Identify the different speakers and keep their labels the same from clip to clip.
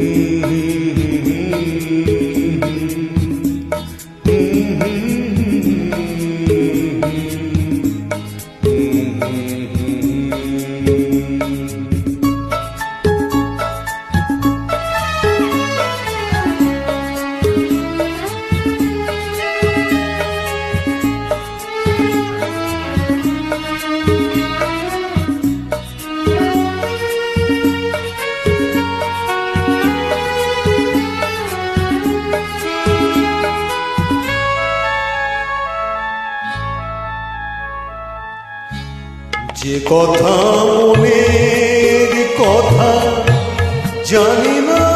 Speaker 1: you. যে কথা মনের কথা জানি না।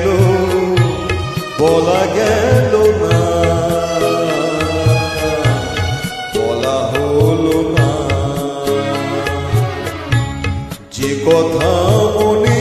Speaker 1: গেল বলা গেল না। বলা হলো না। যে কথা মনের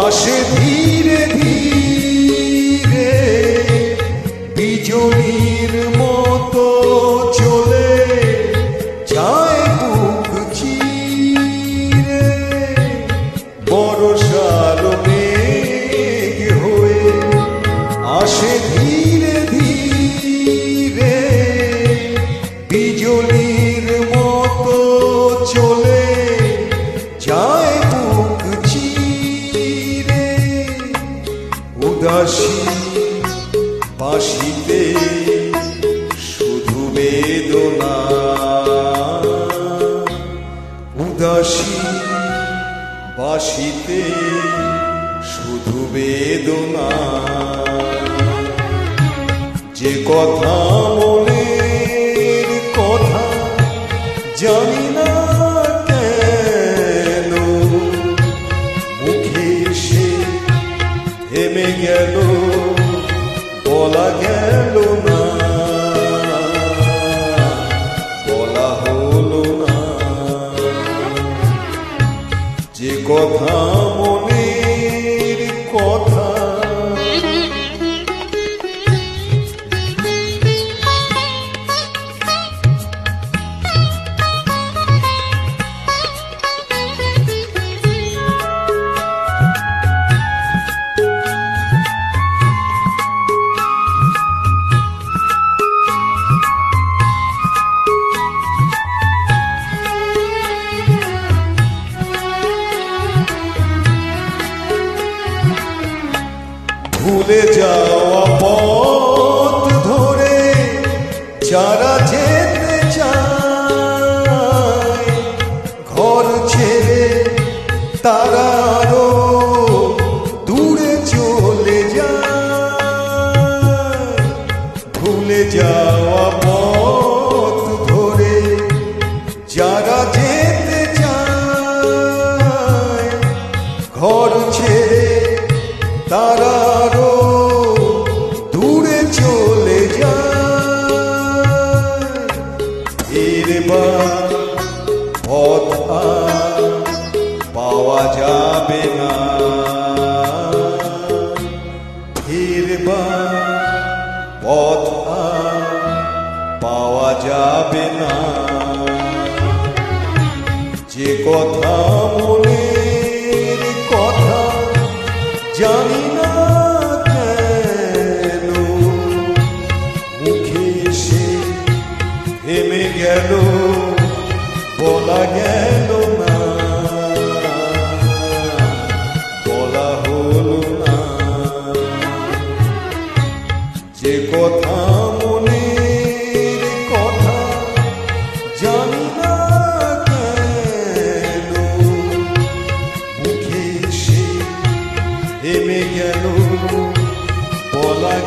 Speaker 1: আসে ধীরে ধীরে বিজলির মতো চলে যায় বুক চিরে। বরসার মেঘ হয়ে আসে ধীরে উদাসী বাসিতে শুধু বেদনা। উদাসী বাসিতে শুধু বেদনা। যে কথা মনের গেল বলা গেল না। বলা হলো না। যে কথা ভুলে যাওয়া পথ ধরে যারা যেতে চায় ঘর ছেড়ে তারা যাবে না ফিরবার পথ পাওয়া যাবে না। যে কথা মনের কথা জানি না মুখে সে বলা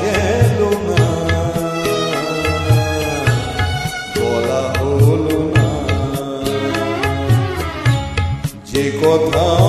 Speaker 1: গেল না। বলা হল না। যে কথা